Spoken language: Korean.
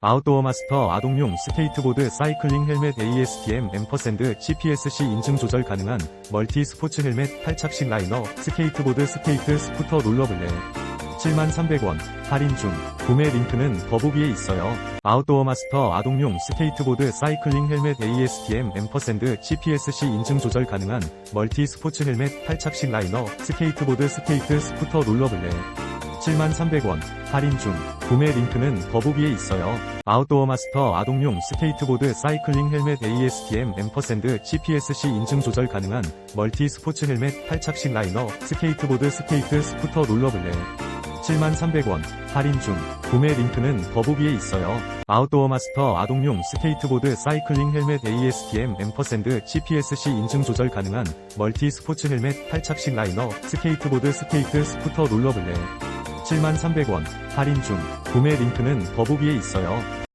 아웃도어 마스터 아동용 스케이트보드 사이클링 헬멧 ASTM 앰퍼샌드 CPSC 인증 조절 가능한 멀티 스포츠 헬멧 탈착식 라이너 스케이트보드 스케이트 스쿠터 롤러블랙 73,300원. 할인 중. 구매 링크는 더보기에 있어요. 아웃도어 마스터 아동용 스케이트보드 사이클링 헬멧 ASTM 앰퍼샌드 CPSC 인증 조절 가능한 멀티 스포츠 헬멧 탈착식 라이너 스케이트보드 스케이트 스쿠터 롤러블랙 73,300원. 할인 중. 구매 링크는 더보기에 있어요. 아웃도어 마스터 아동용 스케이트보드 사이클링 헬멧 ASTM 앰퍼샌드 CPSC 인증 조절 가능한 멀티 스포츠 헬멧 탈착식 라이너 스케이트보드 스케이트 스쿠터 롤러블랙 73,300원. 할인 중. 구매 링크는 더보기에 있어요. 아웃도어 마스터 아동용 스케이트보드 사이클링 헬멧 ASTM 앰퍼샌드 CPSC 인증 조절 가능한 멀티 스포츠 헬멧 탈착식 라이너 스케이트보드 스케이트 스쿠터 롤러블 랙 73,300원 할인 중 구매 링크는 더보기에 있어요.